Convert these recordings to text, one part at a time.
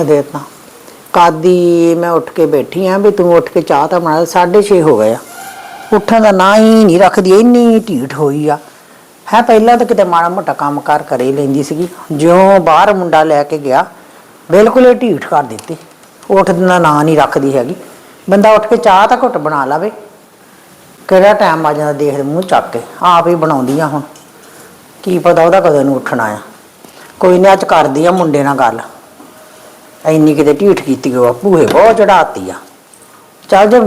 ਅਦੇ ਤਾਂ ਕਾਦੀ, ਮੈਂ ਉੱਠ ਕੇ ਬੈਠੀ ਆਂ ਵੀ ਤੂੰ ਉੱਠ ਕੇ ਚਾਹ ਤਾਂ ਬਣਾ 6:30 ਹੋ ਗਏ ਆ। ਉੱਠਣ ਦਾ ਨਾਂ ਹੀ ਨਹੀਂ ਰੱਖਦੀ, ਇੰਨੀ ਢੀਠ ਹੋਈ ਆ। ਹੈ, ਪਹਿਲਾਂ ਤਾਂ ਕਿਤੇ ਮਾੜਾ ਮੋਟਾ ਕੰਮ ਕਾਰ ਕਰੇ ਲੈਂਦੀ ਸੀਗੀ। ਜਿਉਂ ਬਾਹਰ ਮੁੰਡਾ ਲੈ ਕੇ ਗਿਆ, ਬਿਲਕੁਲ ਹੀ ਢੀਠ ਕਰ ਦਿੱਤੀ। ਉੱਠਣ ਦਾ ਨਾਂ ਨਹੀਂ ਰੱਖਦੀ ਹੈਗੀ। ਬੰਦਾ ਉੱਠ ਕੇ ਚਾਹ ਤਾਂ ਘੁੱਟ ਬਣਾ ਲਵੇ। ਕਿਹੜਾ ਟਾਈਮ ਆ ਜਾਂਦਾ ਦੇਖਦੇ ਮੂੰਹ ਚੱਕ ਕੇ। ਆਪ ਹੀ ਬਣਾਉਂਦੀ ਆ ਹੁਣ। ਕੀ ਪਤਾ ਉਹਦਾ ਕਦੋਂ ਨੂੰ ਉੱਠਣਾ ਆ। ਕੋਈ ਨਾ, ਅੱਜ ਕਰਦੀ ਆ ਮੁੰਡੇ ਨਾਲ ਗੱਲ। ਇੰਨੀ ਕਿਤੇ ਢੀਠ ਕੀਤੀ ਉਹ ਭੂਹੇ ਬਹੁਤ ਚੜਾਤੀ ਆ। ਚੱਲ ਜੇ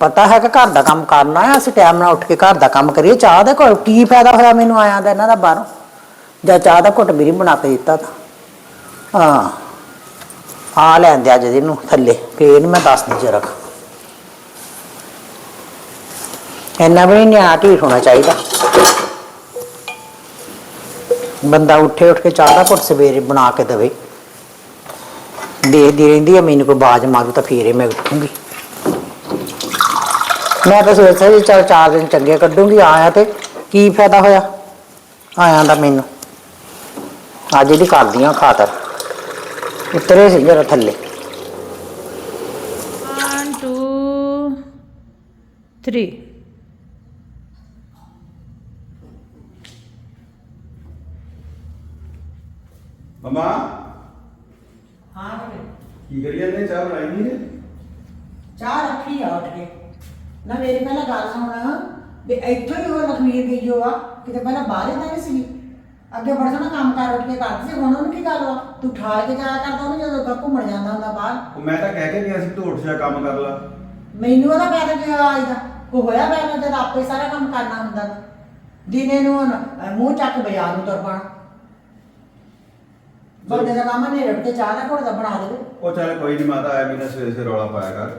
ਪਤਾ ਹੈ ਕਿ ਘਰ ਦਾ ਕੰਮ ਕਰਨਾ ਆ ਅਸੀਂ ਟਾਈਮ ਨਾਲ ਉੱਠ ਕੇ ਘਰ ਦਾ ਕੰਮ ਕਰੀਏ, ਚਾਹ ਦਾ ਕੋਈ ਕੀ ਫਾਇਦਾ ਹੋਇਆ ਮੈਨੂੰ ਆਇਆ ਦਾ, ਇਹਨਾਂ ਦਾ ਬਾਹਰੋਂ? ਜਾਂ ਚਾਹ ਦਾ ਘੁੱਟ ਵੀ ਨਹੀਂ ਬਣਾ ਕੇ ਦਿੱਤਾ ਤਾਂ। ਹਾਂ। ਆ ਲੈਂਦੇ ਅੱਜ ਇਹਨੂੰ ਥੱਲੇ, ਫੇਰ ਨੀ ਮੈਂ ਦੱਸਦੀ ਜਰਾ ਇੰਨਾ ਵੀ ਨਹੀਂ ਨਿਆ ਢੀਠ ਹੋਣਾ ਚਾਹੀਦਾ। ਬੰਦਾ ਉੱਠੇ ਉੱਠ ਕੇ ਚਾਹ ਦਾ ਘੁੱਟ ਸਵੇਰੇ ਬਣਾ ਕੇ ਦੇਵੇ। ਦੇਖਦੀ ਰਹਿੰਦੀ ਆ ਮੈਨੂੰ ਕੋਈ ਬਾਜ ਮਾਰੂ ਤਾਂ ਫੇਰੇ ਮੈਂ ਉੱਠੂੰਗੀ। ਮੈਂ ਤਾਂ ਸੋਚਿਆ ਸੀ ਚਲ ਚਾਰ ਦਿਨ ਚੰਗੇ ਕੱਢੂੰਗੀ ਆਇਆ ਤੇ ਕੀ ਫਾਇਦਾ ਹੋਇਆ? ਆਇਆ ਦਾ ਮੈਨੂੰ। ਅੱਜ ਇਹਦੀ ਕਰਦੀ ਆ ਖਾਤਰ ਉਤਰੇ ਸੀ ਜਰਾ ਥੱਲੇ। One, two, three. ਮਮਾ? ਹਾਂ ਕੀ ਕਰੀ ਜਾਂਦੇ ਚਾਹ ਬਣਾਈ ਨਹੀਂ ਹੈ ਚਾਹ ਰੱਖੀ ਆ ਉੱਠ ਕੇ। ਨਾ ਮੇਰੀ ਪਹਿਲਾਂ ਗੱਲ ਸੁਣ ਵੀ ਇੱਥੋਂ ਹੀ ਉਹ ਲਖਵੀਰ ਗਈ ਜੋ ਆ ਕਿਤੇ ਪਹਿਲਾਂ ਬਾਹਰ ਤਾਂ ਨਹੀਂ ਸੀ ਅੱਗੇ ਬੜਾ ਸੋਹਣਾ ਕੰਮ ਕਰ ਉੱਠ ਕੇ ਕਰਦੀ ਸੀ ਹੁਣ ਉਹਨੂੰ ਕੀ ਗੱਲ ਵਾ? ਤੂੰ ਠਾਲ ਕੇ ਜਾਇਆ ਕਰਦਾ ਉਹਨੂੰ ਜਦੋਂ ਗਾ ਘੁੰਮਣ ਜਾਂਦਾ ਹੁੰਦਾ ਬਾਹਰ। ਉਹ ਮੈਂ ਤਾਂ ਕਹਿ ਕੇ ਗਿਆ ਸੀ ਤੂੰ ਉੱਠ ਜਾ ਕੰਮ ਕਰ ਲੈ। ਮੈਨੂੰ ਉਹਦਾ ਕਹਿ ਕੇ ਆਈਦਾ ਉਹ ਹੋਇਆ ਮੈਂ ਜਦ ਆਪੇ ਸਾਰਾ ਕੰਮ ਕਰਨਾ ਹੁੰਦਾ। ਦਿਨੇ ਨੂੰ ਮੂੰਹ ਚੱਕ ਬਾਜ਼ਾਰ ਨੂੰ ਤੁਰ ਪਾਣਾ। ਬੰਦੇ ਦਾ ਕੰਮ ਨੇ ਰੁੱਟ ਕੇ ਚਾਹ ਦਾ ਘੋੜ ਦਾ ਬਣਾ ਦੇਵੇ। ਉਹ ਚੱਲ ਕੋਈ ਨਹੀਂ ਮਾਤਾ ਐਵੇਂ ਨਾ ਸਵੇਰੇ ਸਵੇਰੇ ਰੌਲਾ ਪਾਇਆ ਕਰ।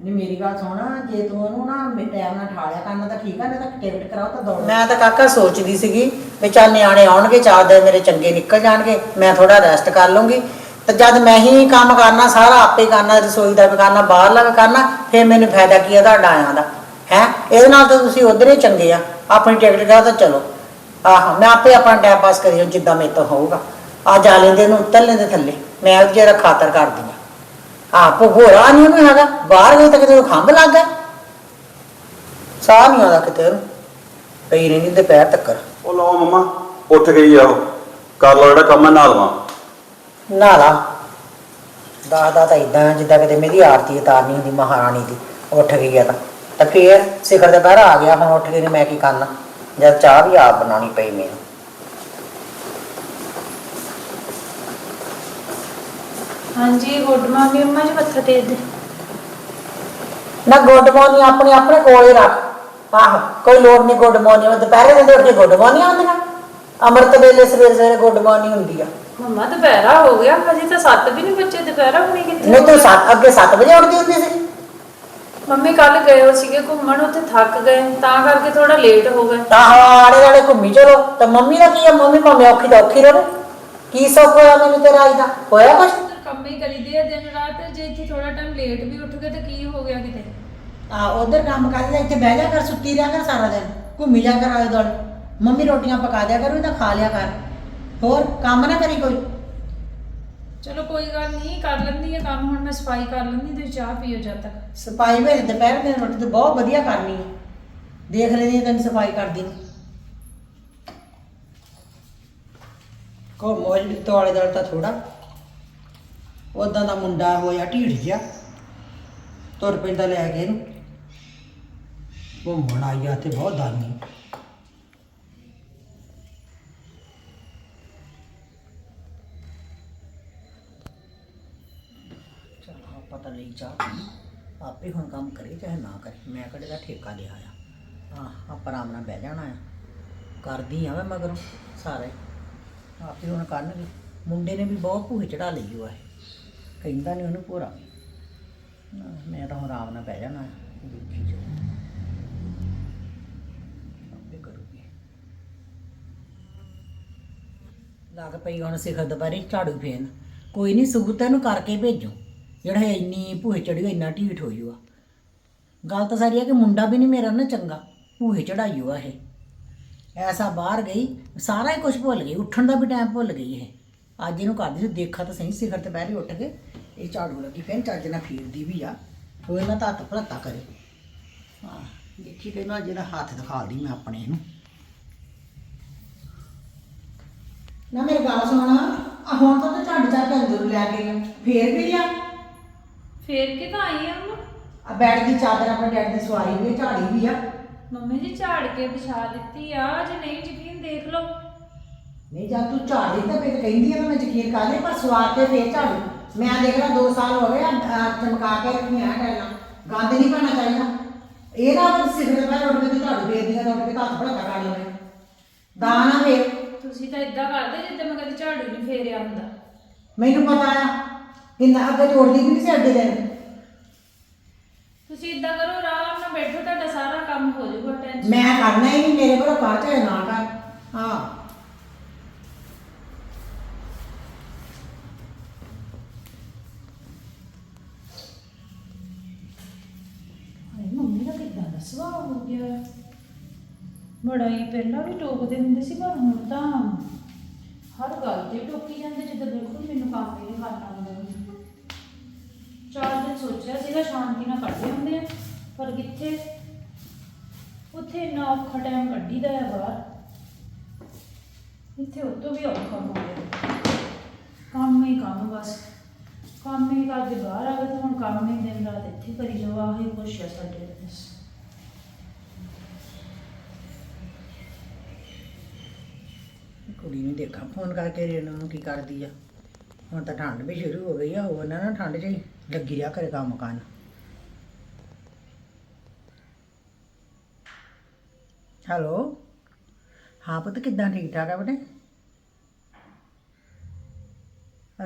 ਨਹੀਂ ਮੇਰੀ ਗੱਲ ਸੁਣ ਜੇ ਤੂੰ ਉਹਨੂੰ ਨਾ ਟਾਈਮ ਨਾਲ ਠਾਲਿਆ ਕਰਨਾ ਤਾਂ ਠੀਕ ਆ ਨਹੀਂ ਤਾਂ ਟਿਕਟ ਕਰਾਓ ਤਾਂ ਦੌੜ। ਮੈਂ ਤਾਂ ਕਾਕਾ ਸੋਚਦੀ ਸੀਗੀ ਵੀ ਚੱਲ ਨਿਆਣੇ ਆਉਣਗੇ ਚਾਰ ਦਿਨ ਮੇਰੇ ਚੰਗੇ ਨਿਕਲ ਜਾਣਗੇ ਮੈਂ ਥੋੜਾ ਰੈਸਟ ਕਰ ਲੂੰਗੀ ਤੇ ਜਦ ਮੈਂ ਹੀ ਕੰਮ ਕਰਨਾ ਸਾਰਾ ਆਪੇ ਕਰਨਾ ਰਸੋਈ ਦਾ ਵੀ ਕਰਨਾ ਬਾਹਰਲਾ ਵੀ ਕਰਨਾ ਫਿਰ ਮੈਨੂੰ ਫਾਇਦਾ ਕੀ ਆ ਤੁਹਾਡਾ ਆਇਆਂ ਦਾ? ਹੈ? ਇਹਦੇ ਨਾਲ ਤਾਂ ਤੁਸੀਂ ਉਧਰ ਹੀ ਚੰਗੇ ਆ। ਆਪਣੀ ਟਿਕਟ ਕਰਾ ਤਾਂ ਚਲੋ। ਆਹੋ ਮੈਂ ਆਪੇ ਆਪਣਾ ਟਾਈਮ ਪਾਸ ਕਰੀ ਜਿੱਦਾਂ ਮੇਰੇ ਤੋਂ ਹੋਊਗਾ। ਆ ਜਾ ਲੈਂਦੇ ਨੂੰ ਉੱਤਰ ਲੈਂਦੇ ਥੱਲੇ। ਮੈਂ ਉਹਦੀ ਜਿਹੜਾ ਖਾਤਰ ਕਰਦੀ ਆ। ਆਪ ਹੋਰਾ ਨਹੀਂ ਉਹਨੂੰ ਹੈਗਾ ਬਾਹਰ ਗਈ ਤਾਂ ਕਿਤੇ ਉਹ ਖੰਭ ਲੱਗ ਗਿਆ। ਸਾਹ ਨਹੀਂ ਆਉਂਦਾ ਕਿਤੇ ਉਹਨੂੰ। ਪਈ ਰਹਿੰਦੀ ਦੁਪਹਿਰ ਤੱਕ ਉਹ ਲਓ ਮਮਾ ਉੱਠ ਗਈ ਆ ਉਹ। ਕਰ ਲਓ ਜਿਹੜਾ ਕੰਮ ਹੈ ਨਾਲ ਲਵਾਂ ਨਾਲਾ ਦਾਦਾ ਤਾਂ ਇਦਾਂ ਜਿੱਦਾਂ ਕਿਤੇ ਮੇਰੀ ਆਰਤੀ ਉਤਾਰਨੀ ਹੁੰਦੀ ਮਹਾਰਾਣੀ ਦੀ। ਉੱਠ ਗਈ ਆ ਤਾਂ। ਤਾਂ ਫੇਰ ਸਿਖਰ ਦੇ ਬਾਹਰ ਆ ਗਿਆ ਹੁਣ ਉੱਠ ਕੇ ਨੇ ਮੈਂ ਕੀ ਕਰਨਾ? ਜਦ ਚਾਹ ਵੀ ਆਪ ਬਣਾਉਣੀ ਪਈ ਮੈਨੂੰ। ਹਾਂਜੀ ਗੁੱਡ ਮਾਰਨਿੰਗ ਅੰਮਾ ਜੀ ਮੱਥਾ ਟੇਕ ਦੇ ਨਾ ਗੁੱਡ ਮਾਰਨਿੰਗ ਆਪਣੇ ਆਪਣੇ ਕੋਲ ਰੱਖ। ਆਹੋ ਕੋਈ ਲੋੜ ਨਹੀਂ ਗੁੱਡ ਮਾਰਨਿੰਗ ਦੁਪਹਿਰੇ ਦੇ ਉੱਠ ਕੇ ਗੁੱਡ ਮਾਰਨਿੰਗ ਆਉਂਦੀਆਂ। ਅੰਮ੍ਰਿਤ ਵੇਲੇ ਸਵੇਰੇ ਸਵੇਰੇ ਗੁੱਡ ਮਾਰਨਿੰਗ ਹੁੰਦੀ ਆ। ਮੰਮਾ ਦੁਪਹਿਰਾ ਹੋ ਗਿਆ। ਹਜੇ ਤਾਂ 7 ਵੀ ਨਹੀਂ ਬੱਚੇ ਦੁਪਹਿਰਾ ਹੋਣੀ ਕਿੱਥੇ ਨਹੀਂ ਤੂੰ ਸੱਤ ਅੱਗੇ 7 ਵਜੇ ਉੱਠਦੀ ਹੁੰਦੀ ਸੀ। ਮੰਮੀ ਕੱਲ ਗਏ ਹੋ ਸੀਗੇ ਘੁੰਮਣ ਉੱਥੇ ਥੱਕ ਗਏ। ਤਾਂ ਕਰਕੇ ਥੋੜਾ ਲੇਟ ਹੋ ਗਏ। ਤਾਂ ਆੜੇ ਵਾਲੇ ਘੁੰਮੀ ਚਲੋ। ਤਾਂ ਮੰਮੀ ਦਾ ਕੀ ਆ? ਮੰਮੀ ਭਾਵੇਂ ਔਖੀ ਤਾਂ ਔਖੀ ਰਹੇ ਕੀ ਸੁੱਖ ਹੋਇਆ ਮੈਨੂੰ ਤੇਰਾ ਅੱਜ ਦਾ? ਹੋਇਆ ਕੁਛ? ਕੰਮ ਹੀ ਕਰੀਦੇ ਆ ਦਿਨ ਰਾਤ ਜੇ ਇੱਥੇ ਥੋੜਾ ਟਾਈਮ ਲੇਟ ਵੀ ਉੱਠ ਗਏ ਤਾਂ ਕੀ ਹੋ ਗਿਆ ਕਿਤੇ? ਆ ਉਧਰ ਕੰਮ ਕਰਦੇ ਇੱਥੇ ਬਹਿ ਜਾ ਕਰ ਸੁੱਤੀ ਰਿਹਾ ਕਰ ਸਾਰਾ ਦਿਨ ਘੁੰਮੀ ਜਾ ਕਰ ਆਲੇ ਦੁਆਲੇ। ਮੰਮੀ ਰੋਟੀਆਂ ਪਕਾ ਦਿਆ ਕਰੂ ਤਾਂ ਖਾ ਲਿਆ ਕਰ। ਹੋਰ ਕੰਮ ਨਾ ਕਰੀ ਕੋਈ? ਚਲੋ ਕੋਈ ਗੱਲ ਨਹੀਂ ਕਰ ਲੈਂਦੀ ਆ ਕੰਮ ਹੁਣ ਮੈਂ ਸਫ਼ਾਈ ਕਰ ਲੈਂਦੀ ਤੇ ਚਾਹ ਪੀਓ ਜਦ ਤੱਕ। ਸਫ਼ਾਈ ਵੇਲੇ ਦੁਪਹਿਰ ਦੀ ਰੋਟੀ ਤੇ ਬਹੁਤ ਵਧੀਆ ਕਰਨੀ ਹੈ ਦੇਖ ਲੈਣੀ ਤੈਨੂੰ ਸਫ਼ਾਈ ਕਰਦੀ ਨੂੰ। ਕੋ ਮੋਜ ਤੋਲੇ ਦਲ ਤਾਂ ਥੋੜਾ ਉਦਾਂ ਦਾ ਮੁੰਡਾ ਹੋਇਆ ਢੀਠ ਜਿਹਾ ਤੁਰ ਪੈਂਦਾ ਲੈ ਕੇ ਇਹਨੂੰ। ਘੁੰਮਣ ਆਇਆ ਤੇ ਬਹੁਤ ਦਾਨੀ। ਚਲ ਆਪਾਂ ਲਈ ਚਾਹ ਆਪੇ ਹੁਣ ਕੰਮ ਕਰੇ, ਚਾਹੇ ਨਾ ਕਰੇ। ਮੈਂ ਕਿਹੜੇ ਦਾ ਠੇਕਾ ਲਿਆ ਆ। ਆ ਆਪਾਂ ਆਰਾਮ ਨਾਲ ਬਹਿ ਜਾਣਾ ਆ। ਕਰਦੀ ਆ ਮੈਂ ਮਗਰੋਂ ਸਾਰੇ। ਆਪੇ ਹੁਣ ਕਰਨਗੇ। ਮੁੰਡੇ ਨੇ ਵੀ ਬਹੁਤ ਭੂਹੇ ਚੜਾ ਲਈ ਉਹ ਹੈ ਕਹਿੰਦਾ ਨਹੀਂ ਉਹਨੂੰ ਪੂਰਾ ਮੈਂ ਤਾਂ ਹੁਣ ਆਰਾਮ ਨਾਲ ਬਹਿ ਜਾਣਾ ਦੇਖੀ ਜੋ ਆਪੇ ਕਰੂਗੀ। ਲੱਗ ਪਈ ਹੁਣ ਸਿਖਰ ਦੁਪਹਿਰੇ ਝਾੜੂ ਫੇਨ ਕੋਈ ਨਹੀਂ ਸਬੂਤ ਇਹਨੂੰ ਕਰਕੇ ਭੇਜੋ। ਜਿਹੜਾ ਇਹ ਇੰਨੀ ਭੂਹੇ ਚੜੀ ਇੰਨਾ ਢੀਠ ਹੋਈ ਆ। ਗੱਲ ਤਾਂ ਸਾਰੀ ਹੈ ਕਿ ਮੁੰਡਾ ਵੀ ਨਹੀਂ ਮੇਰਾ ਨਾ ਚੰਗਾ। ਭੂਹੇ ਚੜਾਈ ਹੋਆ ਇਹ। ਐਸਾ ਬਾਹਰ ਗਈ, ਸਾਰਾ ਹੀ ਕੁਝ ਭੁੱਲ ਗਈ। ਉੱਠਣ ਦਾ ਵੀ ਟਾਈਮ ਭੁੱਲ ਗਈ ਇਹ। ਅੱਜ ਇਹਨੂੰ ਕਰਦੀ ਸੀ ਦੇਖਾ ਤਾਂ ਸਹੀ ਸਿਖਰ ਤੇ ਬਹਿ ਰਹੀ ਉੱਠ ਕੇ ਇਹ ਝਾੜੂ ਲੱਗੀ ਫਿਰ ਚੱਜ ਨਾਲ ਫੇਰਦੀ ਵੀ ਆ। ਉਹ ਇਹਨਾਂ ਤਾਂ ਹੱਥ ਭਰਤਾ ਕਰੇ। ਹਾਂ ਦੇਖੀ ਤੈਨੂੰ ਅੱਜ ਇਹਦਾ ਹੱਥ ਦਿਖਾਲਦੀ ਮੈਂ ਆਪਣੇ ਇਹਨੂੰ। ਨਾ ਮੇਰੀ ਗੱਲ ਸੁਣ ਆ ਹੁਣ ਤਾਂ ਤੂੰ ਝਾੜੂ ਚੱਕ ਕੇ ਅੰਦਰ ਲੈ ਕੇ। ਫੇਰ ਵੀ ਲਿਆ ਫੇਰ ਕੇ ਤਾਂ ਆਈ ਆ ਮੈਂ ਆ ਬੈਠ ਦੀ ਚਾਦਰ ਆਪਣੇ ਡੈਡ ਦੀ ਸਵਾਰੀ ਵੀ ਆ, ਝਾੜੀ ਵੀ ਆ। ਮੰਮੀ ਜੀ ਝਾੜ ਕੇ ਵਿਛਾ ਦਿੱਤੀ ਆ ਜੇ ਨਹੀਂ ਯਕੀਨ ਦੇਖ ਲਓ। ਨਹੀਂ ਜਦ ਤੂੰ ਝਾੜੀ ਤਾਂ ਫਿਰ ਕਹਿੰਦੀ ਆ ਤਾਂ ਮੈਂ ਯਕੀਨ ਕਰ ਲਈ ਪਰ ਸਵਾਰ ਕੇ ਫੇਰ ਝਾੜੂ ਮੈਂ ਦੇਖ ਲਾ 2 ਸਾਲ ਹੋ ਗਏ ਆ ਚਮਕਾ ਕੇ ਰੱਖੀਆਂ ਟੈਲਾਂ ਗੰਦ ਨਹੀਂ ਪਾਣਾ ਚਾਹੀਦਾ। ਇਹ ਨਾ ਬਸ ਸਿਗਰਟ ਮੈਂ ਉੱਠ ਕੇ ਤੂੰ ਝਾੜੂ ਫੇਰ ਦੀਆਂ ਤਾਂ ਉੱਠ ਕੇ ਤਾਂ ਹੱਥ ਭੜਕਾ ਕਰ ਲਵੇਂ। ਦਾਣਾ ਫੇਰ। ਤੁਸੀਂ ਤਾਂ ਇਦਾਂ ਕਰਦੇ ਜਿੱਦਾਂ ਮੈਂ ਕਦੇ ਝਾੜੂ ਨਹੀਂ ਫੇਰਿਆ ਹੁੰਦਾ। ਮੈਨੂੰ ਪਤਾ ਆ ਕਿੰਨਾ ਅੱਗੇ ਤੋੜਦੀ ਵੀ ਨਹੀਂ ਸੀ ਅੱਡੇ ਦਿਨ। ਤੁਸੀਂ ਇਦਾਂ ਕਰੋ ਆਰਾਮ ਨਾਲ ਬੈਠੋ ਤੁਹਾਡਾ ਸਾਰਾ ਕੰਮ ਹੋ ਜਾਊਗਾ ਟੈਨਸ਼ਨ ਮੈਂ ਕਰਨਾ ਹੀ ਨਹੀਂ ਮੇਰੇ ਕੋਲ ਕਰ ਚਾਹੇ ਨਾ ਕਰ। ਹਾਂ ਹਾਏ ਮੰਮੀ ਦਾ ਕਿੱਦਾਂ ਦਾ ਸੁਭਾਅ ਹੋ ਗਿਆ ਬੜਾ ਹੀ ਪਹਿਲਾਂ ਵੀ ਟੋਕਦੇ ਹੁੰਦੇ ਸੀ, ਪਰ ਹੁਣ ਤਾਂ ਹਰ ਗੱਲ ਤੇ ਟੋਕੀ ਜਾਂਦੇ, ਜਿੱਦਾਂ ਬਿਲਕੁਲ ਮੈਨੂੰ ਕੰਮ ਨਹੀਂ ਕਰਨਾ ਆਉਂਦਾ ਚਾਰ ਦਿਨ ਸੋਚਿਆ ਸੀਗਾ, ਸ਼ਾਂਤੀ ਨਾਲ ਕੱਢੇ ਹੁੰਦੇ ਆ, ਪਰ ਕਿੱਥੇ? ਉੱਥੇ ਇੰਨਾ ਔਖਾ ਟਾਈਮ ਕੱਢੀਦਾ ਹੈ ਬਾਹਰ। ਇੱਥੇ ਉਹ ਵੀ ਔਖਾ ਹੋ ਗਿਆ। ਕੰਮ ਹੀ ਕੰਮ ਬਸ। ਕੰਮ ਹੀ ਕਰਦੇ ਬਾਹਰ ਆ ਗਏ ਤਾਂ ਹੁਣ ਕੰਮ ਇੱਥੇ ਕਰੀ ਜਾਓ, ਆਹੀ ਕੁਛ ਆ ਸਾਡੇ ਕੁੜੀ ਨੂੰ ਦੇਖਾਂ ਫੋਨ ਕਰਕੇ ਰੇਣੂ ਨੂੰ ਕੀ ਕਰਦੀ ਆ। ਹੁਣ ਤਾਂ ਠੰਡ ਵੀ ਸ਼ੁਰੂ ਹੋ ਗਈ ਆ, ਹੋਰ ਨਾ ਨਾ ਠੰਡ 'ਚ ਹੀ ਲੱਗੀ ਰਿਹਾ ਕਰੇ ਕੰਮ ਕਰਨ। ਹੈਲੋ? ਹਾਂ ਪੁੱਤ, ਕਿੱਦਾਂ ਠੀਕ ਠਾਕ ਆ ਬੇਟੇ?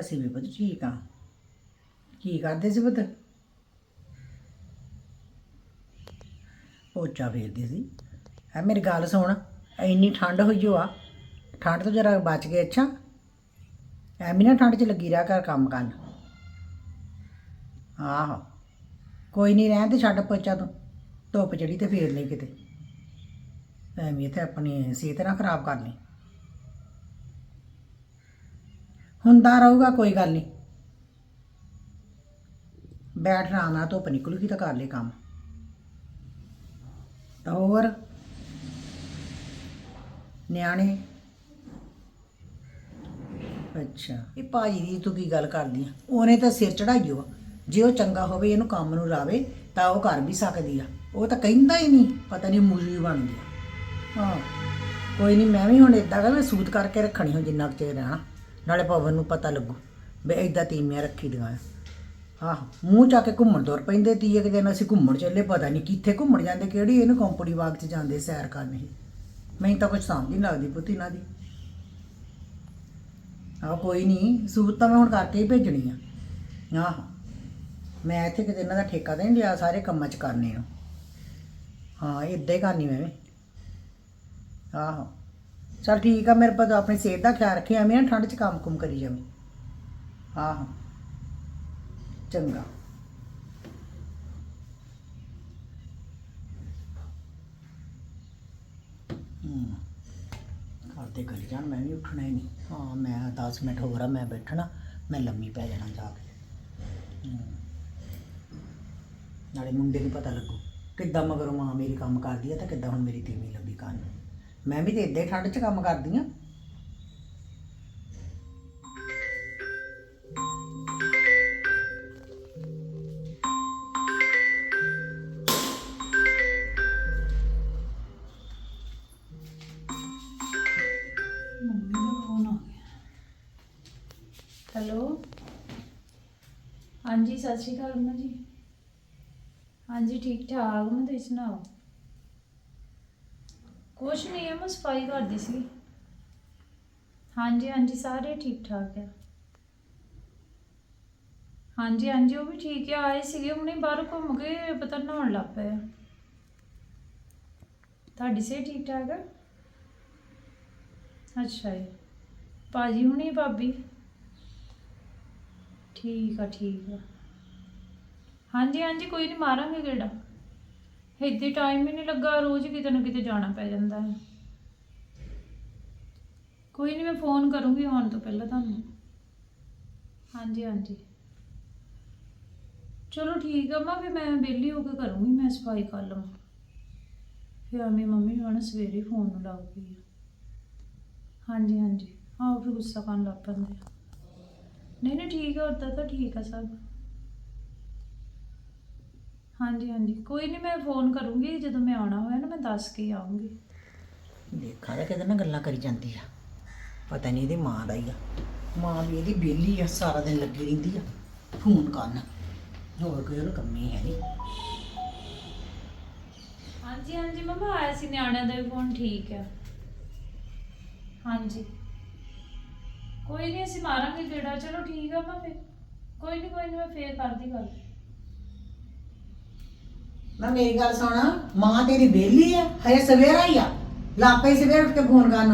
ਅਸੀਂ ਵੀ ਪੁੱਤ ਠੀਕ ਆ। ਕੀ ਕਰਦੇ ਸੀ ਪੁੱਤ? ਪੋਚਾ ਫੇਰਦੀ ਸੀ। ਐ ਮੇਰੀ ਗੱਲ ਸੁਣ ਇੰਨੀ ਠੰਡ ਹੋਈ ਓ ਆ, ਠੰਡ ਤੋਂ ਜਰਾ ਬਚ ਗਏ, ਅੱਛਾ? ਐਵੇਂ ਨਾ ਠੰਡ 'ਚ ਲੱਗੀ ਰਿਹਾ ਕਰ ਕੰਮ ਕਰਨ। ਆਹੋ, ਕੋਈ ਨਹੀਂ ਰਹਿਣ ਤੇ ਛੱਡ ਪੋਚਾ ਤੂੰ, ਧੁੱਪ ਚੜੀ ਤੇ ਫੇਰ ਲਈ ਕਿਤੇ। ਐਵੇਂ ਇੱਥੇ ਆਪਣੀ ਸਿਹਤ ਨਾ ਖਰਾਬ ਕਰ ਲਈ। ਹੁੰਦਾ ਰਹੂਗਾ, ਕੋਈ ਗੱਲ ਨਹੀਂ ਬੈਠ ਆਰਾਮ ਨਾਲ, ਧੁੱਪ ਨਿਕਲੂਗੀ ਤਾਂ ਕਰ ਲੈ ਕੰਮ। ਤਾਂ ਹੋਰ ਨਿਆਣੇ। ਅੱਛਾ, ਇਹ ਭਾਜੀ ਦੀ ਤੂੰ ਕੀ ਗੱਲ ਕਰਦੀ ਆ? ਉਹਨੇ ਤਾਂ ਸਿਰ ਚੜਾਈਓ ਆ ਜੇ ਉਹ ਚੰਗਾ ਹੋਵੇ, ਇਹਨੂੰ ਕੰਮ ਨੂੰ ਲਾਵੇ, ਤਾਂ ਉਹ ਕਰ ਵੀ ਸਕਦੀ ਆ। ਉਹ ਤਾਂ ਕਹਿੰਦਾ ਹੀ ਨਹੀਂ, ਪਤਾ ਨਹੀਂ ਮੂਲੀ ਬਣ ਗਈ ਹਾਂ, ਕੋਈ ਨਹੀਂ, ਮੈਂ ਵੀ ਹੁਣ ਇਦਾਂ ਕਰ ਮੈਂ ਸੂਤ ਕਰਕੇ ਰੱਖਣੀ ਹੋ ਜਿੰਨਾ ਕੁ ਚਿਰ ਰਹਿਣਾ। ਨਾਲੇ ਪਵਨ ਨੂੰ ਪਤਾ ਲੱਗੂ, ਵੀ ਇਦਾਂ ਤੀਮੀਆਂ ਰੱਖੀ ਦੀਆਂ ਆਹੋ, ਮੂੰਹ ਚਾ ਕੇ ਘੁੰਮਣ ਤੁਰ ਪੈਂਦੇ ਤੀ ਇੱਕ ਦਿਨ, ਅਸੀਂ ਘੁੰਮਣ ਚੱਲੇ, ਪਤਾ ਨਹੀਂ ਕਿੱਥੇ ਘੁੰਮਣ ਜਾਂਦੇ, ਕਿਹੜੀ ਇਹਨੂੰ ਕੰਪਨੀ ਬਾਗ 'ਚ ਜਾਂਦੇ ਸੈਰ ਕਰਨ ਹੀ ਮੈਨੂੰ ਤਾਂ ਕੁਝ ਸਮਝ ਨਹੀਂ ਲੱਗਦੀ ਪੁੱਤ ਇਹਨਾਂ ਦੀ। ਆਹ, ਕੋਈ ਨਹੀਂ ਸੂਤ ਤਾਂ ਮੈਂ ਹੁਣ ਕਰਕੇ ਹੀ ਭੇਜਣੀ ਆ। ਆਹ, ਮੈਂ ਇੱਥੇ ਕਿਤੇ ਇਹਨਾਂ ਦਾ ਠੇਕਾ ਤਾਂ ਨਹੀਂ ਲਿਆ, ਸਾਰੇ ਕੰਮਾਂ 'ਚ ਕਰਨੇ ਆ। ਹਾਂ ਇਦਾਂ ਹੀ ਕਰਨੀ ਮੈਂ ਵੀ। ਆਹੋ, ਚਲ ਠੀਕ ਆ, ਮੇਰੇ ਪਤਾ ਆਪਣੀ ਸਿਹਤ ਦਾ ਖਿਆਲ ਰੱਖੀ, ਐਵੇਂ ਨਾ ਠੰਡ 'ਚ ਕੰਮ ਕੁਮ ਕਰੀ ਜਾਵੇਂ। ਆਹੋ। ਚੰਗਾ। ਕਰਦੇ ਕਰੀ ਜਾਣ, ਮੈਂ ਵੀ ਉੱਠਣਾ ਹੀ ਨਹੀਂ। ਹਾਂ, ਮੈਂ 10 ਮਿੰਟ ਹੋਰ ਆ, ਮੈਂ ਬੈਠਣਾ, ਮੈਂ ਲੰਮੀ ਪੈ ਜਾਣਾ ਜਾ ਕੇ। ਨਾਲੇ ਮੁੰਡੇ ਨੂੰ ਪਤਾ ਲੱਗੂ, ਕਿੱਦਾਂ ਮਗਰੋਂ ਮਾਂ ਮੇਰੀ ਕੰਮ ਕਰਦੀ ਆ ਤਾਂ ਕਿੱਦਾਂ ਹੁਣ ਮੇਰੀ ਤੀਵੀਂ ਲੱਗੀ ਕੰਨ। ਮੈਂ ਵੀ ਤੇ ਇੱਦਾਂ ਹੀ ਠੰਡ 'ਚ ਕੰਮ ਕਰਦੀ ਆ। ਹਾਂਜੀ ਸਤਿ ਸ਼੍ਰੀ ਅਕਾਲ ਅੰਮਾ ਜੀ। ਹਾਂਜੀ, ਠੀਕ ਠਾਕ। ਮੈਂ ਤੁਸੀਂ ਸੁਣਾਓ? ਕੁਛ ਨਹੀਂ ਹੈ ਮੈਂ ਸਫ਼ਾਈ ਕਰਦੀ ਸੀ। ਹਾਂਜੀ ਹਾਂਜੀ, ਸਾਰੇ ਠੀਕ ਠਾਕ ਆ। ਹਾਂਜੀ ਹਾਂਜੀ, ਉਹ ਵੀ ਠੀਕ ਆ। ਆਏ ਸੀਗੇ ਹੁਣੇ ਬਾਹਰ ਘੁੰਮ ਕੇ, ਪਤਾ ਨਹਾਉਣ ਲੱਗ ਪਏ ਆ। ਤੁਹਾਡੀ ਸੇ ਠੀਕ ਠਾਕ ਆ? ਅੱਛਾ ਜੀ। ਭਾਜੀ ਹੁਣੇ ਭਾਬੀ? ਠੀਕ ਆ ਠੀਕ ਆ। ਹਾਂਜੀ ਹਾਂਜੀ, ਕੋਈ ਨਹੀਂ ਮਾਰਾਂਗੇ ਗੇੜਾ। ਇੱਦੇ ਟਾਈਮ ਹੀ ਨਹੀਂ ਲੱਗਾ, ਰੋਜ਼ ਕਿਤੇ ਨਾ ਕਿਤੇ ਜਾਣਾ ਪੈ ਜਾਂਦਾ ਹੈ। ਕੋਈ ਨਹੀਂ ਮੈਂ ਫੋਨ ਕਰੂੰਗੀ ਆਉਣ ਤੋਂ ਪਹਿਲਾਂ ਤੁਹਾਨੂੰ। ਹਾਂਜੀ ਹਾਂਜੀ। ਚਲੋ ਠੀਕ ਆ, ਮਾਂ ਵੀ ਮੈਂ ਵਿਹਲੀ ਹੋ ਕੇ ਕਰੂੰਗੀ ਮੈਂ ਸਫ਼ਾਈ ਕਰ ਲਵਾਂ। ਫਿਰ ਆਮੀ ਮੰਮੀ ਨੂੰ ਨਾ ਸਵੇਰੇ ਫੋਨ ਨੂੰ ਲਾਉਗੀ ਹਾਂਜੀ ਹਾਂਜੀ। ਹਾਂ ਫਿਰ ਗੁੱਸਾ ਕਰਨ ਲੱਗ ਪੈਂਦੇ ਆ। ਨਹੀਂ ਨਹੀਂ, ਠੀਕ ਆ ਉਦਾਂ ਤਾਂ ਠੀਕ ਆ ਸਭ। ਹਾਂਜੀ ਹਾਂਜੀ। ਕੋਈ ਨਹੀਂ ਮੈਂ ਫੋਨ ਕਰੂੰਗੀ ਜਦੋਂ ਮੈਂ ਆਉਣਾ ਹੋਇਆ ਨਾ ਮੈਂ ਦੱਸ ਕੇ ਆਉਂਗੀ ਦੇਖਾਂ ਤਾਂ ਕਿਤੇ ਨਾ ਗੱਲਾਂ ਕਰੀ ਜਾਂਦੀ ਆ। ਪਤਾ ਨਹੀਂ ਇਹਦੀ ਮਾਂ ਦਾ ਹੀ ਆ। ਮਾਂ ਵੀ ਇਹਦੀ ਬੇਲੀ ਆ ਸਾਰਾ ਦਿਨ ਲੱਗੀ ਰਹਿੰਦੀ ਆ। ਫੋਨ ਕਰਨ। ਹੋਰ ਕੋਈ ਉਹਨੂੰ ਕੰਮੀ ਹੈ ਨਹੀਂ ਹਾਂਜੀ ਹਾਂਜੀ ਮਮਾ ਆਇਆ ਸੀ ਨਿਆਣਿਆਂ ਦਾ ਵੀ ਫੋਨ ਠੀਕ ਆ। ਹਾਂਜੀ। ਕੋਈ ਨਹੀਂ ਅਸੀਂ ਮਾਰਾਂਗੇ ਗੇੜਾ। ਚਲੋ ਠੀਕ ਆ ਮੈਂ ਫਿਰ। ਕੋਈ ਨਹੀਂ ਕੋਈ ਨਹੀਂ ਮੈਂ ਫੇਰ ਕਰਦੀ ਗੱਲ। ਨਾ ਮੇਰੀ ਗੱਲ ਸੁਣ ਮਾਂ ਤੇਰੀ ਬੇਲੀ ਆ ਹਰੇ ਸਵੇਰਾ ਹੀ ਆ। ਲਾਪੇ ਸਵੇਰ ਉੱਠ ਕੇ ਫੋਨ ਕਰਨ।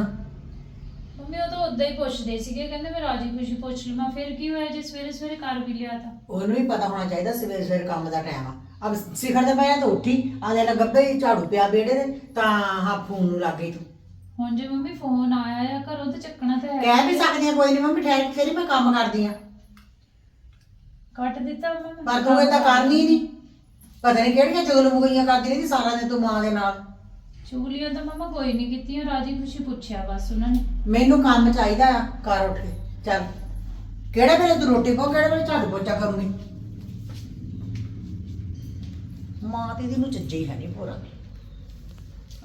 ਮੰਮੀ ਉਹ ਤਾਂ ਉਦਾਂ ਹੀ ਪੁੱਛਦੇ ਸੀਗੇ ਕਹਿੰਦੇ ਮੈਂ ਰਾਜੀ ਖੁਸ਼ੀ ਪੁੱਛ ਲਵਾਂ ਫਿਰ ਕੀ ਹੋਇਆ ਜੇ ਸਵੇਰੇ ਸਵੇਰੇ ਕਰ ਵੀ ਲਿਆ ਤਾਂ? ਉਹਨੂੰ ਵੀ ਪਤਾ ਹੋਣਾ ਚਾਹੀਦਾ ਸਵੇਰ ਸਵੇਰ ਕੰਮ ਦਾ ਟਾਈਮ ਆ। ਅਬ ਸਿਖਰ ਦੇ ਪਿਆ ਤਾਂ ਉੱਠੀ ਆਦੇ ਲੱਗ ਗੱਬੇ ਹੀ ਝਾੜੂ ਪਿਆ ਬੇੜੇ ਦੇ ਤਾਂ ਹਾਂ ਫੋਨ ਨੂੰ ਲੱਗ ਗਈ ਤੂੰ। ਹੁਣ ਜੇ ਮੰਮੀ ਫੋਨ ਆਇਆ ਆ ਘਰੋਂ ਤੇ ਚੱਕਣਾ ਤਾਂ ਹੈ। ਕਹਿ ਵੀ ਸਕਦੀ ਆ ਕੋਈ ਨਹੀਂ ਮੰਮੀ ਠਹਿਰ ਕੇ ਤੇਰੀ ਮੈਂ ਕੰਮ ਕਰਦੀ ਆ। ਕੱਟ ਦਿੱਤਾ ਮੈਂ ਪਰ ਤੂੰ ਇਹ ਤਾਂ ਕਰਨੀ ਨਹੀਂ ਪਤਾ ਨਹੀਂ ਕਿਹੜੀਆਂ ਚੁਗਲ ਮੁਗਲੀਆਂ ਕਰਦੀ ਰਹਿੰਦੀ ਸਾਰਾ ਦਿਨ ਤੂੰ ਮਾਂ ਦੇ ਨਾਲ। ਚੁਗਲੀਆਂ ਤਾਂ ਮਮਾ ਕੋਈ ਨਹੀਂ ਕੀਤੀਆਂ ਰਾਜੀ ਖੁਸ਼ੀ ਪੁੱਛਿਆ ਬਸ ਉਹਨਾਂ ਨੇ। ਮੈਨੂੰ ਕੰਮ ਚਾਹੀਦਾ ਆ ਕਰ ਉੱਠ ਕੇ। ਚੱਲ ਕਿਹੜੇ ਵੇਲੇ ਤੂੰ ਰੋਟੀ ਪਾ ਕਿਹੜੇ ਵੇਲੇ ਝਾੜੂ ਪੋਚਾ ਕਰੂੰਗੀ? ਮਾਂ ਤੇ ਦੀ ਨੂੰ ਚੱਜੇ ਹੀ ਹੈ ਨਹੀਂ ਪੂਰਾ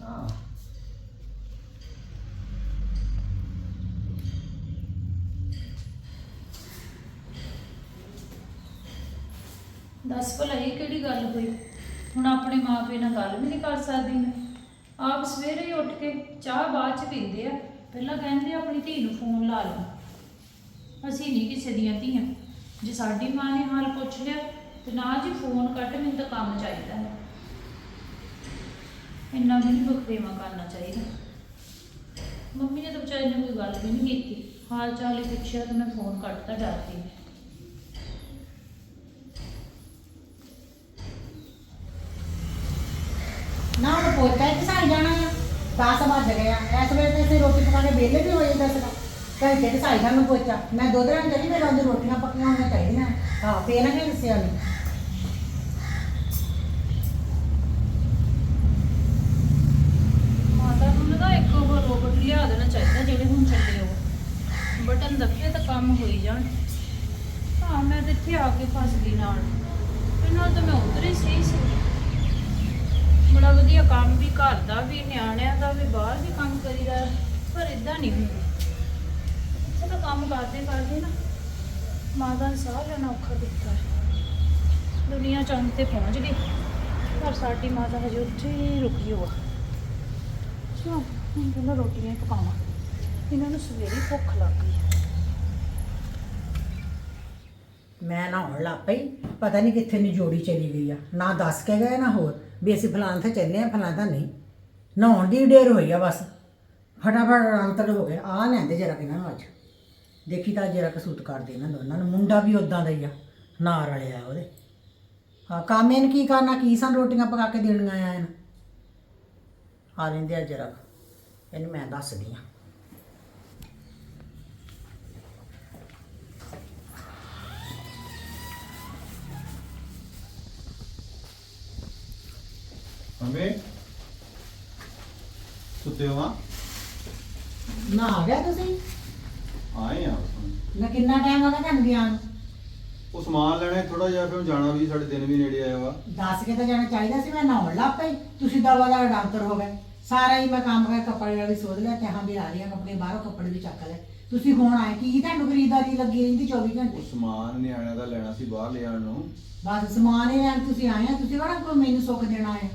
ਹਾਂ। ਦੱਸ ਭਲਾ ਇਹ ਕਿਹੜੀ ਗੱਲ ਹੋਈ? ਹੁਣ ਆਪਣੇ ਮਾਪੇ ਨਾਲ ਗੱਲ ਵੀ ਨਹੀਂ ਕਰ ਸਕਦੀ ਮੈਂ। ਆਪ ਸਵੇਰੇ ਹੀ ਉੱਠ ਕੇ ਚਾਹ ਬਾਅਦ ਚ ਪੀਂਦੇ ਆ। ਪਹਿਲਾਂ ਕਹਿੰਦੇ ਆ ਆਪਣੀ ਧੀ ਨੂੰ ਫੋਨ ਲਾ ਲਓ। ਅਸੀਂ ਨਹੀਂ ਕਿਸੇ ਦੀਆਂ ਧੀਆਂ। ਜੇ ਸਾਡੀ ਮਾਂ ਨੇ ਹਾਲ ਪੁੱਛ ਲਿਆ, ਤੇ ਨਾ ਜੀ ਫੋਨ ਕੱਟ, ਮੈਨੂੰ ਤਾਂ ਕੰਮ ਚਾਹੀਦਾ ਹੈ। ਇੰਨਾ ਵੀ ਨਹੀਂ ਬਖਰੇਵਾ ਕਰਨਾ ਚਾਹੀਦਾ। ਮੰਮੀ ਨੇ ਤਾਂ ਵਿਚਾਰੀ ਨੇ ਕੋਈ ਗੱਲ ਵੀ ਨਹੀਂ ਕੀਤੀ। ਹਾਲ ਚਾਲ ਹੀ ਪੁੱਛਿਆ ਤਾਂ ਮੈਂ ਫੋਨ ਕੱਟਤਾ ਡਰਦੀ ਨਾ ਉਹ ਪੋਚਾ ਹੀ ਸਾਈ ਜਾਣਾ ਆ 10 ਵੱਜ ਗਏ ਆ। ਇਸ ਵੇਲੇ ਤੇ ਅਸੀਂ ਰੋਟੀ ਪਕਾ ਕੇ ਵਿਹਲੇ ਵੀ ਹੋ ਜਾਂਦੇ ਸੀ ਘੰਟੇ ਤੇ ਸਾਈ ਜਾਣ ਨੂੰ ਪੋਚਾ ਮੈਂ ਦੁੱਧ ਲੈਣ ਚਲੀ, ਮੇਰੇ ਉਹਦੀ ਰੋਟੀਆਂ ਪੱਕੀਆਂ ਹੋਣੀਆਂ ਚਾਹੀਦੀਆਂ ਹਾਂ, ਫੇਰ ਨਾ ਕਿ ਦੱਸਿਆ ਨਹੀਂ ਮਾਤਾ ਨੂੰ ਨਾ ਇੱਕ ਉਹ ਰੋਬੋਟ ਲਿਆ ਦੇਣਾ ਚਾਹੀਦਾ, ਜਿਹੜੇ ਹੁਣ ਚੱਲੇ ਉਹ। ਬਟਨ ਦੱਬੇ ਤਾਂ ਕੰਮ ਹੋਈ ਜਾਣ। ਹਾਂ, ਮੈਂ ਤੇ ਇੱਥੇ ਆ ਕੇ ਫਸ ਗਈ ਨਾਲ। ਤੇ ਤਾਂ ਮੈਂ ਉਧਰ ਹੀ ਸਹੀ ਸੀ। ਬੜਾ ਵਧੀਆ ਕੰਮ ਵੀ, ਘਰ ਦਾ ਵੀ, ਨਿਆਣਿਆਂ ਦਾ ਵੀ, ਬਾਹਰ ਵੀ ਕੰਮ ਕਰੀਦਾ ਪਰ ਇਦਾਂ ਨਹੀਂ ਹੁੰਦਾ। ਇੱਥੇ ਤਾਂ ਕੰਮ ਕਰਦੇ ਕਰਦੇ ਨਾ ਮਾਤਾ ਨੂੰ ਸਾਹ ਲੈਣਾ ਔਖਾ ਦਿੱਤਾ ਦੁਨੀਆ ਚੰਦ ਤੇ ਪਹੁੰਚ ਗਈ, ਪਰ ਸਾਡੀ ਮਾਤਾ ਹਜੇ ਉੱਥੇ ਹੀ ਰੁਕੀ ਹੋਆ। ਚਲੋ ਹੁਣ ਪਹਿਲਾਂ ਰੋਟੀਆਂ ਹੀ ਪਕਾਵਾਂ। ਇਹਨਾਂ ਨੂੰ ਸਵੇਰੇ ਭੁੱਖ ਲੱਗ ਗਈ ਮੈਂ ਨਾ ਨਹਾਉਣ ਲੱਗ ਪਈ, ਪਤਾ ਨਹੀਂ ਕਿੱਥੇ ਨੂੰ ਜੋੜੀ ਚਲੀ ਗਈ ਆ। ਨਾ ਦੱਸ ਕੇ ਗਏ, ਨਾ ਹੋਰ। ਵੀ ਅਸੀਂ ਫਲਾਂ ਤੇ ਚੱਲੇ ਆ, ਫਲਾਂ ਤਾਂ ਨਹੀਂ। ਨਹਾਉਣ ਦੀ ਢੇਰ ਹੋਈ ਆ ਬਸ। ਫਟਾਫਟ ਅੰਤਰ ਹੋ ਗਿਆ। ਆ ਲੈਂਦੇ ਜਰਾ ਇਹਨਾਂ ਨੂੰ ਅੱਜ। ਦੇਖੀ ਤਾਂ ਜਰਾ ਕਸੂਤ ਕਰਦੇ ਇਹਨਾਂ ਦੋਨਾਂ ਨੂੰ। ਮੁੰਡਾ ਵੀ ਉਦਾਂ ਦਾ ਹੀ ਆ। ਨਾਰ ਵਾਲਿਆ ਉਹਦੇ। ਹਾਂ ਕੰਮ ਇਹਨ ਕੀ ਕਰਨਾ? ਕੀ ਸਨ ਰੋਟੀਆਂ ਪਕਾ ਕੇ ਦੇਣੀਆਂ ਆ ਇਹਨ? ਆ ਲੈਂਦੇ ਆ ਜਰਾ ਇਹਨੂੰ ਮੈਂ ਦੱਸਦੀ ਆ। ਮੰਮੀ ਸੁੱਤੇ ਹੋ ਆ? ਨਾ ਆ ਗਿਆ ਤੁਸੀਂ? ਆਏ ਆ ਨਾ ਕਿੰਨਾ ਟਾਈਮ ਹੋ ਗਿਆ ਤੁਹਾਨੂੰ ਗਿਆ ਨੂੰ? ਉਹ ਸਮਾਨ ਲੈਣਾ ਥੋੜਾ ਜਿਹਾ ਫਿਰ ਜਾਣਾ ਵੀ ਸਾਡੇ ਦਿਨ ਵੀ ਨੇੜੇ ਆਇਆ ਵਾ। ਦੱਸ ਕੇ ਤਾਂ ਜਾਣਾ ਚਾਹੀਦਾ ਸੀ ਮੈਂ ਨਹਾਉਣ ਲੱਗ ਪਈ। ਤੁਸੀਂ ਦਵਾ ਦਾ ਡਾਕਟਰ ਹੋ ਗਏ। ਸਾਰਾ ਹੀ ਮੈਂ ਕੰਮ ਕਰ ਕੱਪੜੇ ਵਾਲੀ ਸੋਧ ਲਿਆ ਤੇ ਹਾਂ ਵੀ ਆ ਰਹੀਆਂ ਕੱਪੜੇ ਬਾਹਰੋਂ ਕੱਪੜੇ ਵੀ ਚੱਕ ਲੈ ਤੁਸੀਂ ਹੁਣ ਆਏ ਕੀ ਤੁਹਾਨੂੰ ਖਰੀਦਦਾਰੀ ਲੱਗੀ ਰਹਿੰਦੀ 24 ਘੰਟੇ? ਉਹ ਸਮਾਨ ਨਿਆਣਿਆਂ ਦਾ ਲੈਣਾ ਸੀ ਬਾਹਰ ਲਿਆਉਣ ਨੂੰ। ਬਸ ਸਮਾਨ ਹੀ ਲੈਣ ਤੁਸੀਂ ਆਏ ਆ ਤੁਸੀਂ ਕਿਹੜਾ ਕੋਈ ਮੈਨੂੰ ਸੁੱਖ ਦੇਣਾ ਹੈ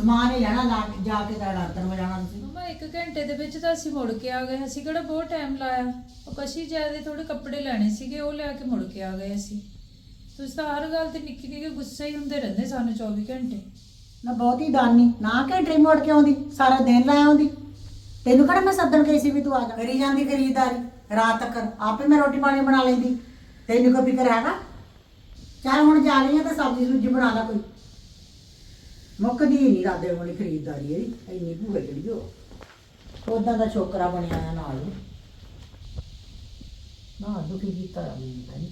ਸਮਾਨ ਹੀ ਲੈਣਾ ਲਾ ਕੇ ਜਾ ਕੇ ਤਾਂ ਡਾਕਟਰ ਹੋ ਜਾਣਾ ਤੁਸੀਂ। ਮੰਮਾ ਇੱਕ ਘੰਟੇ ਦੇ ਵਿੱਚ ਤਾਂ ਅਸੀਂ ਮੁੜ ਕੇ ਆ ਗਏ। ਅਸੀਂ ਕਿਹੜਾ ਬਹੁਤ ਟਾਈਮ ਲਾਇਆ। ਉਹ ਕਸ਼ੀ ਜਿਆਦੇ ਥੋੜੇ ਕੱਪੜੇ ਲੈਣੇ ਸੀਗੇ ਉਹ ਲੈ ਕੇ ਮੁੜ ਕੇ ਆ ਗਏ ਅਸੀਂ। ਤੁਸੀਂ ਤਾਂ ਹਰ ਗੱਲ ਤੇ ਨਿੱਕੀ ਨਿੱਕੀ ਗੁੱਸਾ ਹੀ ਹੁੰਦੇ ਰਹਿੰਦੇ ਸਾਨੂੰ 24 ਘੰਟੇ। ਨਾ ਬਹੁਤੀ ਦਾਨੀ ਨਾ ਘੰਟੇ ਮੋੜ ਕੇ ਆਉਂਦੀ ਸਾਰਾ ਦਿਨ ਲੈ ਆਉਂਦੀ। ਤੈਨੂੰ ਕਿਹੜਾ ਮੈਂ ਸੱਦਣ ਗਈ ਸੀ ਵੀ ਤੂੰ ਆ ਜਾ। ਕਰੀ ਜਾਂਦੀ ਖਰੀਦਦਾਰੀ ਰਾਤ ਤੱਕ ਆਪੇ ਮੈਂ ਰੋਟੀ ਪਾਣੀ ਬਣਾ ਲੈਂਦੀ। ਤੈਨੂੰ ਕੋਈ ਫਿਕਰ ਹੈਗਾ? ਚੱਲ ਹੁਣ ਜਾ ਰਹੀ ਆ ਤਾਂ ਸਬਜ਼ੀ ਸੁਬਜ਼ੀ ਬਣਾ ਲੈ ਕੋਈ। ਮੁੱਕਦੀ ਨਹੀਂ ਰਾਦੇ ਵਾਲੀ ਖਰੀਦਦਾਰੀ ਇਹਦੀ ਇੰਨੀ ਭੂਏ ਜਿਹੜੀ ਉਹ ਉਦਾਂ ਦਾ ਛੋਕਰਾ ਬਣਿਆ ਆ ਨਾਲ ਹੀ। ਨਾ ਦੁਖੀ ਕੀਤਾ ਮੈਨੂੰ ਤਾਂ ਨਹੀਂ